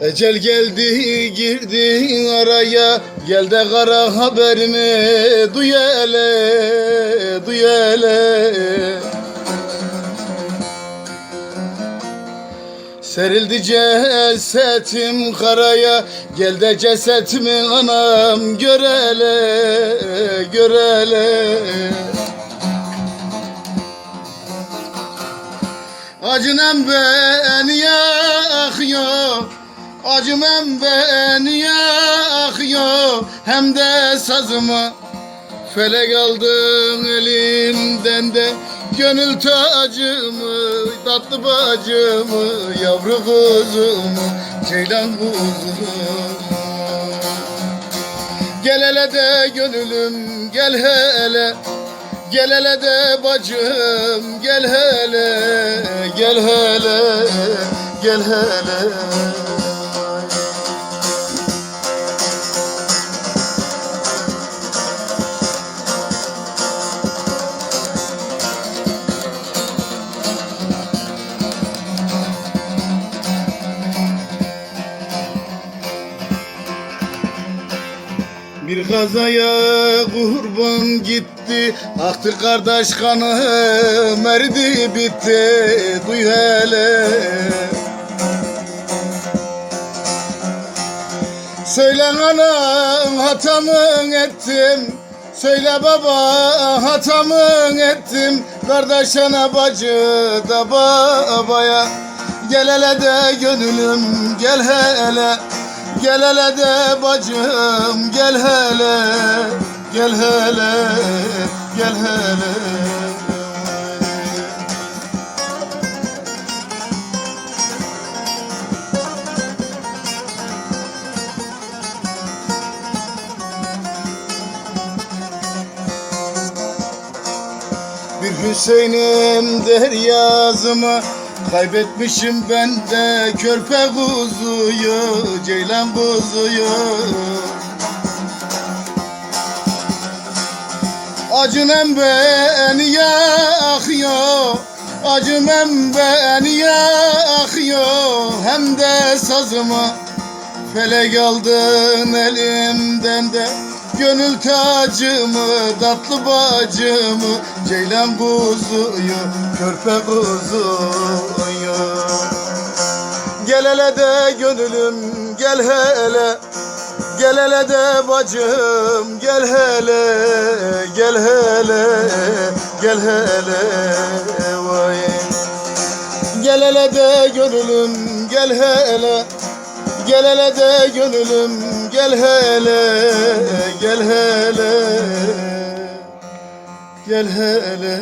Ecel geldi girdi araya. Gel de kara haberimi duy hele duy hele. Serildi cesetim karaya. Gel de cesetimi anam gör hele gör hele. Acınem ben yakıyor Acımem ben yakıyor Hem de sazımı Felek aldın elimden de Gönül tacımı Tatlı bacımı Yavru kuzumu Ceylan kuzumu. Gel hele de gönülüm gel hele. Gel hele de bacım gel hele. Gel hele gel hele Bir kazaya kurban gitti. Aktır kardeş kanı merdi bitti. Duy hele. Söyle anam hatamın ettim. Söyle baba hatamın ettim. Kardeş ana bacı da babaya. Gel hele de gönülüm gel hele Gel hele de bacım gel hele Gel hele gel hele. Bir Hüseyin'im deryazımı Kaybetmişim ben de körpe kuzuyu Ceylan kuzuyu. Acınem beni yakıyor Acımem beni yakıyor. Hem de sazımı Felek aldın elimden de Gönül tacımı, tatlı bacımı Ceylan kuzuyu, körpe kuzuyu. Gel hele de gönülüm, gel hele Gel hele de bacım, gel hele Gel hele, gel hele vay. Gel hele de gönülüm, gel hele Gel hele de gönülüm gel hele gel hele. Gel hele